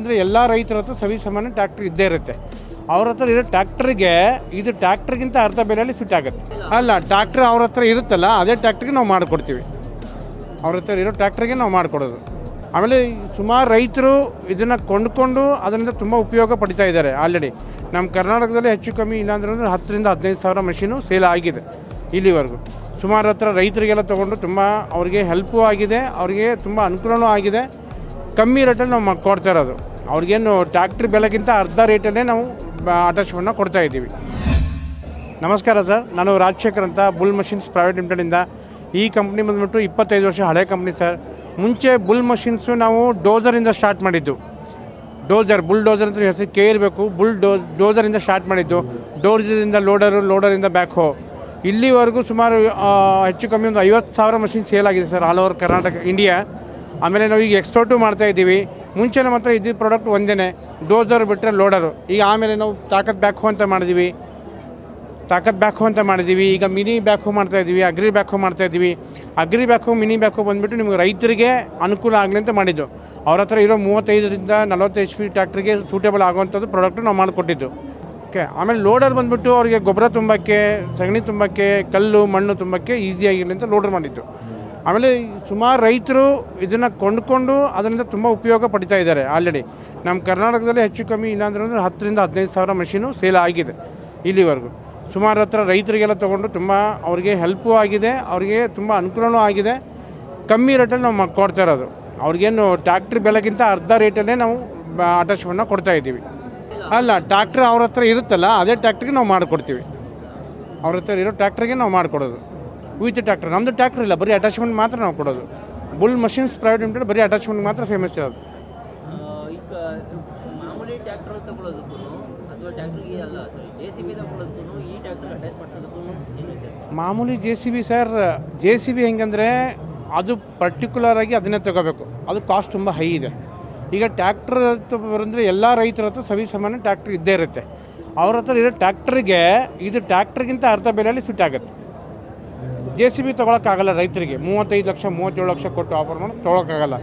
ಅಂದರೆ ಎಲ್ಲ ರೈತರ ಹತ್ರ ಸವಿ ಸಮಾನ ಟ್ಯಾಕ್ಟ್ರ್ ಇದ್ದೇ ಇರುತ್ತೆ. ಅವ್ರ ಹತ್ರ ಇರೋ ಟ್ಯಾಕ್ಟ್ರಿಗೆ ಇದು ಟ್ಯಾಕ್ಟ್ರಿಗಿಂತ ಅರ್ಧ ಬೆಲೆಯಲ್ಲಿ ಫಿಟ್ ಆಗುತ್ತೆ. ಅಲ್ಲ ಟ್ಯಾಕ್ಟ್ರ್ ಅವ್ರ ಹತ್ರ ಇರುತ್ತಲ್ಲ, ಅದೇ ಟ್ಯಾಕ್ಟ್ರಿಗೆ ನಾವು ಮಾಡಿಕೊಡ್ತೀವಿ. ಅವ್ರ ಹತ್ರ ಇರೋ ಟ್ಯಾಕ್ಟ್ರಿಗೆ ನಾವು ಮಾಡಿಕೊಡೋದು. ಆಮೇಲೆ ಸುಮಾರು ರೈತರು ಇದನ್ನು ಕೊಂಡ್ಕೊಂಡು ಅದರಿಂದ ತುಂಬ ಉಪಯೋಗ ಪಡಿತಾ ಇದ್ದಾರೆ ಆಲ್ರೆಡಿ ನಮ್ಮ ಕರ್ನಾಟಕದಲ್ಲಿ ಹೆಚ್ಚು ಕಮ್ಮಿ ಇಲ್ಲಾಂದ್ರೆ ಅಂದ್ರೆ ಹತ್ತರಿಂದ ಹದಿನೈದು ಸಾವಿರ ಮಷೀನು ಸೇಲ್ ಆಗಿದೆ ಇಲ್ಲಿವರೆಗೂ. ಸುಮಾರು ಹತ್ರ ರೈತರಿಗೆಲ್ಲ ತೊಗೊಂಡು ತುಂಬ ಅವ್ರಿಗೆ ಹೆಲ್ಪು ಆಗಿದೆ, ಅವ್ರಿಗೆ ತುಂಬ ಅನುಕೂಲವೂ ಆಗಿದೆ. ಕಮ್ಮಿ ರೇಟಲ್ಲಿ ನಾವು ಕೊಡ್ತಾ ಇರೋದು. ಅವ್ರಿಗೇನು ಟ್ಯಾಕ್ಟ್ರಿ ಬೆಲೆಗಿಂತ ಅರ್ಧ ರೇಟಲ್ಲೇ ನಾವು ಅಟ್ಯಾಚ್ಮೆಂಟ್ನ ಕೊಡ್ತಾ ಇದ್ದೀವಿ. ನಮಸ್ಕಾರ ಸರ್. ನಾನು ರಾಜಶೇಖರ್ ಅಂತ, ಬುಲ್ ಮಷಿನ್ಸ್ ಪ್ರೈವೇಟ್ ಲಿಮಿಟೆಡಿಂದ ಈ ಕಂಪ್ನಿ ಬಂದ್ಬಿಟ್ಟು ಇಪ್ಪತ್ತೈದು ವರ್ಷ ಹಳೆ ಕಂಪ್ನಿ ಸರ್. ಮುಂಚೆ ಬುಲ್ ಮಷಿನ್ಸು ನಾವು ಡೋಸರಿಂದ ಸ್ಟಾರ್ಟ್ ಮಾಡಿದ್ದು. ಡೋಸರ್, ಬುಲ್ ಡೋಸರ್ ಅಂತ ಹೆಸರು ಕೆ ಇರಬೇಕು. ಬುಲ್ ಡೋ, ಡೋಸರಿಂದ ಸ್ಟಾರ್ಟ್ ಮಾಡಿದ್ದು. ಡೋರ್ಜರಿಂದ ಲೋಡರು, ಲೋಡರಿಂದ ಬ್ಯಾಕ್ ಹೋ ಇಲ್ಲಿವರೆಗೂ ಸುಮಾರು ಹೆಚ್ಚು ಕಮ್ಮಿ ಒಂದು ಐವತ್ತು ಸಾವಿರ ಮಷಿನ್ ಸೇಲ್ ಆಗಿದೆ sir, all over Karnataka, India. ಆಮೇಲೆ ನಾವು ಈಗ ಎಕ್ಸ್ಪೋರ್ಟು ಮಾಡ್ತಾ ಇದ್ದೀವಿ. ಮುಂಚೆ ನಮ್ಮ ಹತ್ರ ಇದ್ದಿದ್ದ ಪ್ರಾಡಕ್ಟ್ ಒಂದೇ ಡೋಸರ್ ಬಿಟ್ಟರೆ ಲೋಡರು ಈಗ ಆಮೇಲೆ ನಾವು ತಾಕತ್ ಬ್ಯಾಕ್ ಅಂತ ಮಾಡಿದ್ದೀವಿ ತಾಕತ್ ಬ್ಯಾಕ್ ಅಂತ ಮಾಡಿದ್ದೀವಿ ಈಗ ಮಿನಿ ಬ್ಯಾಕ್ ಹೋ ಮಾಡ್ತಾ ಇದ್ದೀವಿ ಅಗ್ರಿ ಬ್ಯಾಕ್ ಹೋ ಮಾಡ್ತಾ ಇದ್ದೀವಿ. ಅಗ್ರಿ ಬ್ಯಾಕ್ ಮಿನಿ ಬ್ಯಾಕ್ ಹೋ ಬಂದುಬಿಟ್ಟು ನಿಮಗೆ ರೈತರಿಗೆ ಅನುಕೂಲ ಆಗಲಿ ಅಂತ ಮಾಡಿದ್ದು. ಅವ್ರ ಹತ್ರ ಇರೋ ಮೂವತ್ತೈದರಿಂದ ನಲವತ್ತು ಎಚ್ ಪಿ ಟ್ಯಾಕ್ಟ್ರಿಗೆ ಸೂಟೇಬಲ್ ಆಗುವಂಥದ್ದು ಪ್ರಾಡಕ್ಟು ನಾವು ಮಾಡಿಕೊಟ್ಟಿದ್ದು. ಓಕೆ ಆಮೇಲೆ ಲೋಡರ್ ಬಂದುಬಿಟ್ಟು ಅವರಿಗೆ ಗೊಬ್ಬರ ತುಂಬಕ್ಕೆ, ಸಗಣಿ ತುಂಬಕ್ಕೆ, ಕಲ್ಲು, ಮಣ್ಣು ತುಂಬಕ್ಕೆ ಈಸಿಯಾಗಿರಲಿ ಅಂತ ಲೋಡರ್ ಮಾಡಿದ್ದು. ಆಮೇಲೆ ಸುಮಾರು ರೈತರು ಇದನ್ನು ಕೊಂಡ್ಕೊಂಡು ಅದರಿಂದ ತುಂಬ ಉಪಯೋಗ ಪಡಿತಾ ಇದ್ದಾರೆ ಆಲ್ರೆಡಿ ನಮ್ಮ ಕರ್ನಾಟಕದಲ್ಲಿ ಹೆಚ್ಚು ಕಮ್ಮಿ ಇಲ್ಲಾಂದ್ರೆ ಅಂದ್ರೆ ಹತ್ತರಿಂದ ಹದಿನೈದು ಸಾವಿರ ಮಷೀನು ಸೇಲ್ ಆಗಿದೆ ಇಲ್ಲಿವರೆಗೂ. ಸುಮಾರು ಹತ್ರ ರೈತರಿಗೆಲ್ಲ ತೊಗೊಂಡು ತುಂಬ ಅವ್ರಿಗೆ ಹೆಲ್ಪು ಆಗಿದೆ, ಅವ್ರಿಗೆ ತುಂಬ ಅನುಕೂಲವೂ ಆಗಿದೆ. ಕಮ್ಮಿ ರೇಟಲ್ಲಿ ನಾವು ಕೊಡ್ತಾ ಇರೋದು. ಅವ್ರಿಗೇನು ಟ್ಯಾಕ್ಟ್ರ್ ಬೆಲೆಗಿಂತ ಅರ್ಧ ರೇಟಲ್ಲೇ ನಾವು ಅಟ್ಯಾಚ್ಮೆಂಟ್ನ ಕೊಡ್ತಾ ಇದ್ದೀವಿ. ಅಲ್ಲ ಟ್ಯಾಕ್ಟ್ರ್ ಅವ್ರ ಹತ್ರ ಇರುತ್ತಲ್ಲ, ಅದೇ ಟ್ಯಾಕ್ಟ್ರಿಗೆ ನಾವು ಮಾಡಿಕೊಡ್ತೀವಿ. ಅವ್ರ ಹತ್ರ ಇರೋ ಟ್ಯಾಕ್ಟ್ರಿಗೆ ನಾವು ಮಾಡಿಕೊಡೋದು. ವಿತ್ ಟ್ಯಾಕ್ಟರ್ ನಮ್ಮದು ಟ್ಯಾಕ್ಟರ್ ಇಲ್ಲ ಬರೀ ಅಟ್ಯಾಚ್ಮೆಂಟ್ ಮಾತ್ರ ನಾವು ಕೊಡೋದು. ಬುಲ್ ಮಷಿನ್ಸ್ ಪ್ರೈವೇಟ್ ಲಿಮಿಟೆಡ್ ಬರೀ ಅಟ್ಯಾಚ್ಮೆಂಟ್ ಮಾತ್ರ ಫೇಮಸ್ ಇರೋದು. ಈಗ ಮಾಮೂಲಿ ಟ್ಯಾಕ್ಟರ್ ತಗೊಳ್ಳೋದಕ್ಕೂ ಅಥವಾ ಟ್ಯಾಕ್ಟ್ರಿಗೆ ಅಲ್ಲ ಸಾರಿ ಜೆ ಸಿ ಬಿ ತಗೊಳ್ಳೋದಕ್ಕೂ ಈ ಟ್ಯಾಕ್ಟರ್ ಅಟ್ಯಾಚ್ ಮಾಡೋದಕ್ಕೂ ಏನು ವ್ಯತ್ಯಾಸ? ಮಾಮೂಲಿ J C B sir J C B ಹೆಂಗಂದರೆ ಅದು ಪರ್ಟಿಕ್ಯುಲರ್ ಆಗಿ ಅದನ್ನೇ ತಗೋಬೇಕು. ಅದು ಕಾಸ್ಟ್ ತುಂಬ ಹೈ ಇದೆ. ಈಗ ಟ್ಯಾಕ್ಟರ್ ಬಂದರೆ ಎಲ್ಲ ರೈತರ ಹತ್ರ ಸವಿ ಸಮಾನ ಟ್ಯಾಕ್ಟ್ರ್ ಇದ್ದೇ ಇರುತ್ತೆ. ಅವ್ರ ಹತ್ರ ಇರೋ ಟ್ಯಾಕ್ಟ್ರಿಗೆ ಇದು ಟ್ಯಾಕ್ಟ್ರಿಗಿಂತ ಅರ್ಧ ಬೆಲೆಯಲ್ಲಿ ಫಿಟ್ ಆಗುತ್ತೆ. ಜೆ ಸಿ ಬಿ ತೊಗೊಳಕ್ಕಾಗಲ್ಲ ರೈತರಿಗೆ. ಮೂವತ್ತೈದು ಲಕ್ಷ ಮೂವತ್ತೇಳು ಲಕ್ಷ ಕೊಟ್ಟು ಆಫರ್ ಮಾಡಿ ತೊಗೊಳಕ್ಕಾಗಲ್ಲ.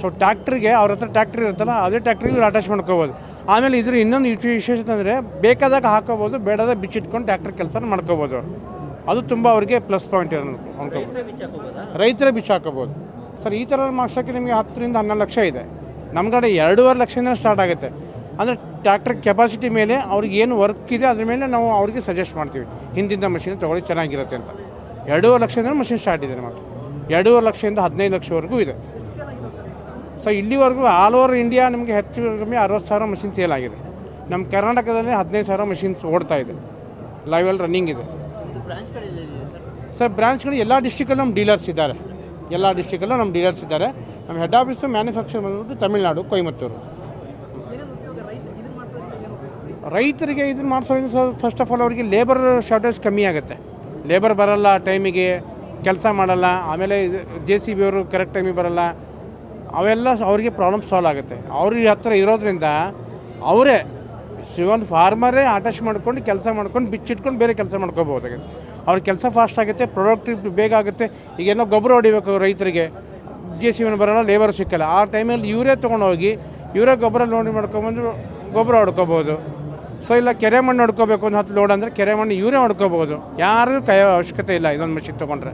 ಸೊ ಟ್ಯಾಕ್ಟ್ರಿಗೆ ಅವ್ರ ಹತ್ರ ಟ್ಯಾಕ್ಟ್ರಿ ಇರುತ್ತಲ್ಲ ಅದೇ ಟ್ಯಾಕ್ಟ್ರಿಗೆ ಅಟ್ಯಾಚ್ ಮಾಡ್ಕೋಬೋದು. ಆಮೇಲೆ ಇದ್ರ ಇನ್ನೊಂದು ವಿಶೇ- ವಿಶೇಷತೆ ಅಂದರೆ ಬೇಕಾದಾಗ ಹಾಕೋಬೋದು ಬೇಡದಾಗ ಬಿಚ್ಚಿಟ್ಕೊಂಡು ಟ್ಯಾಕ್ಟ್ರ್ ಕೆಲಸ ಮಾಡ್ಕೋಬೋದು ಅವರು. ಅದು ತುಂಬ ಅವ್ರಿಗೆ ಪ್ಲಸ್ ಪಾಯಿಂಟ್ ಇರೋದು ಅನ್ಕೋಬೋದು ರೈತರೇ ಬಿಚ್ಚ ಹಾಕೋಬೋದಾ? ಬಿಚ್ಚು ಹಾಕೋಬೋದು. ಸರ್ ಈ ಥರ ಮಾಡ್ಸೋಕ್ಕೆ ನಿಮಗೆ ಹತ್ತರಿಂದ ಹನ್ನೊಂದು ಲಕ್ಷ ಇದೆ. ನಮ್ಮ ಕಡೆ ಎರಡೂವರೆ ಲಕ್ಷದಿಂದ ಸ್ಟಾರ್ಟ್ ಆಗುತ್ತೆ. ಅಂದರೆ ಟ್ಯಾಕ್ಟರ್ ಕೆಪಾಸಿಟಿ ಮೇಲೆ ಅವ್ರಿಗೆ ಏನು ವರ್ಕ್ ಇದೆ ಅದ್ರ ಮೇಲೆ ನಾವು ಅವ್ರಿಗೆ ಸಜೆಸ್ಟ್ ಮಾಡ್ತೀವಿ. ಹಿಂದಿಂದ ಮಷಿನ್ ತೊಗೊಳ್ಳಿ ಚೆನ್ನಾಗಿರುತ್ತೆ ಅಂತ. ಎರಡೂವರೆ ಲಕ್ಷದಿಂದ ಮಷಿನ್ ಸ್ಟಾರ್ಟ್ ಇದೆ ನಮಗೆ. ಎರಡೂವರೆ ಲಕ್ಷದಿಂದ ಹದಿನೈದು ಲಕ್ಷವರೆಗೂ ಇದೆ. ಸೊ ಇಲ್ಲಿವರೆಗೂ ಆಲ್ ಓವರ್ ಇಂಡಿಯಾ ನಿಮಗೆ ಹೆಚ್ಚು ಕಮ್ಮಿ ಅರವತ್ತು ಸಾವಿರ ಮಷಿನ್ ಸೇಲ್ ಆಗಿದೆ. ನಮ್ಮ ಕರ್ನಾಟಕದಲ್ಲಿ ಹದಿನೈದು ಸಾವಿರ ಮಷಿನ್ಸ್ ಓಡ್ತಾ ಇದೆ. ಲೈವಲ್ಲಿ ರನ್ನಿಂಗ್ ಇದೆ. ಸರ್ ಬ್ರಾಂಚ್ಗಳು ಎಲ್ಲ ಡಿಸ್ಟಿಕಲ್ಲೂ ನಮ್ಮ ಡೀಲರ್ಸ್ ಇದ್ದಾರೆ. ಎಲ್ಲ ಡಿಸ್ಟಿಕಲ್ಲೂ ನಮ್ಮ ಡೀಲರ್ಸ್ ಇದ್ದಾರೆ. ನಮ್ಮ ಹೆಡ್ ಆಫೀಸು ಮ್ಯಾನುಫ್ಯಾಕ್ಚರ್ ಬಂದ್ಬಿಟ್ಟು ತಮಿಳ್ನಾಡು, ಕೊಯಮತ್ತೂರು. ರೈತರಿಗೆ ಇದನ್ನು ಮಾಡಿಸೋದ್ರಿಂದ ಸರ್ ಫಸ್ಟ್ ಆಫ್ ಆಲ್ ಅವರಿಗೆ ಲೇಬರ್ ಶಾರ್ಟೇಜ್ ಕಮ್ಮಿ ಆಗುತ್ತೆ. ಲೇಬರ್ ಬರಲ್ಲ ಟೈಮಿಗೆ ಕೆಲಸ ಮಾಡಲ್ಲ, ಆಮೇಲೆ ಜೆ ಸಿ ಬಿ ಅವರು ಕರೆಕ್ಟ್ ಟೈಮಿಗೆ ಬರಲ್ಲ. ಅವೆಲ್ಲ ಅವರಿಗೆ ಪ್ರಾಬ್ಲಮ್ ಸಾಲ್ವ್ ಆಗುತ್ತೆ. ಅವ್ರಿಗೆ ಹತ್ರ ಇರೋದ್ರಿಂದ ಅವರೇ, ಶಿವನ್ ಫಾರ್ಮರೇ ಅಟ್ಯಾಚ್ ಮಾಡ್ಕೊಂಡು ಕೆಲಸ ಮಾಡ್ಕೊಂಡು ಬಿಚ್ಚಿಟ್ಕೊಂಡು ಬೇರೆ ಕೆಲಸ ಮಾಡ್ಕೋಬೋದಾಗಿದೆ ಅವ್ರ ಕೆಲಸ ಫಾಸ್ಟ್ ಆಗುತ್ತೆ ಪ್ರೊಡಕ್ಟಿವ್ ಬೇಗ ಆಗುತ್ತೆ. ಈಗೇನೋ ಗೊಬ್ಬರ ಹೊಡಿಬೇಕು ರೈತರಿಗೆ. ಜೆ ಸಿ ಬರೋಲ್ಲ ಲೇಬರ್ ಸಿಕ್ಕಲ್ಲ. ಆ ಟೈಮಲ್ಲಿ ಇವರೇ ತೊಗೊಂಡೋಗಿ, ಇವರೇ ಗೊಬ್ಬರ ನೋಡಿ ಮಾಡ್ಕೊಂಬಂದು ಗೊಬ್ಬರ ಹೊಡ್ಕೋಬೋದು ಸೊ ಇಲ್ಲ, ಕೆರೆ ಮಣ್ಣು ಹೊಡ್ಕೋಬೇಕು ಒಂದು ಹತ್ತು ಲೋಡ್ ಅಂದರೆ ಕೆರೆ ಮಣ್ಣು ಇವರೇ ಹೊಡ್ಕೋಬೋದು ಯಾರಿಗೂ ಕೈ, ಅವಶ್ಯಕತೆ ಇಲ್ಲ ಇದೊಂದು ಮಷಿನ್ ತೊಗೊಂಡ್ರೆ.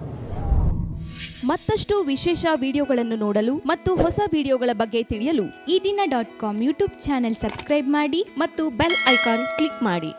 ಮತ್ತಷ್ಟು ವಿಶೇಷ ವಿಡಿಯೋಗಳನ್ನು ನೋಡಲು ಮತ್ತು ಹೊಸ ವಿಡಿಯೋಗಳ ಬಗ್ಗೆ ತಿಳಿಯಲು ಈ ದಿನ dot com YouTube channel subscribe ಮಾಡಿ ಮತ್ತು ಬೆಲ್ ಐಕಾನ್ ಕ್ಲಿಕ್ ಮಾಡಿ.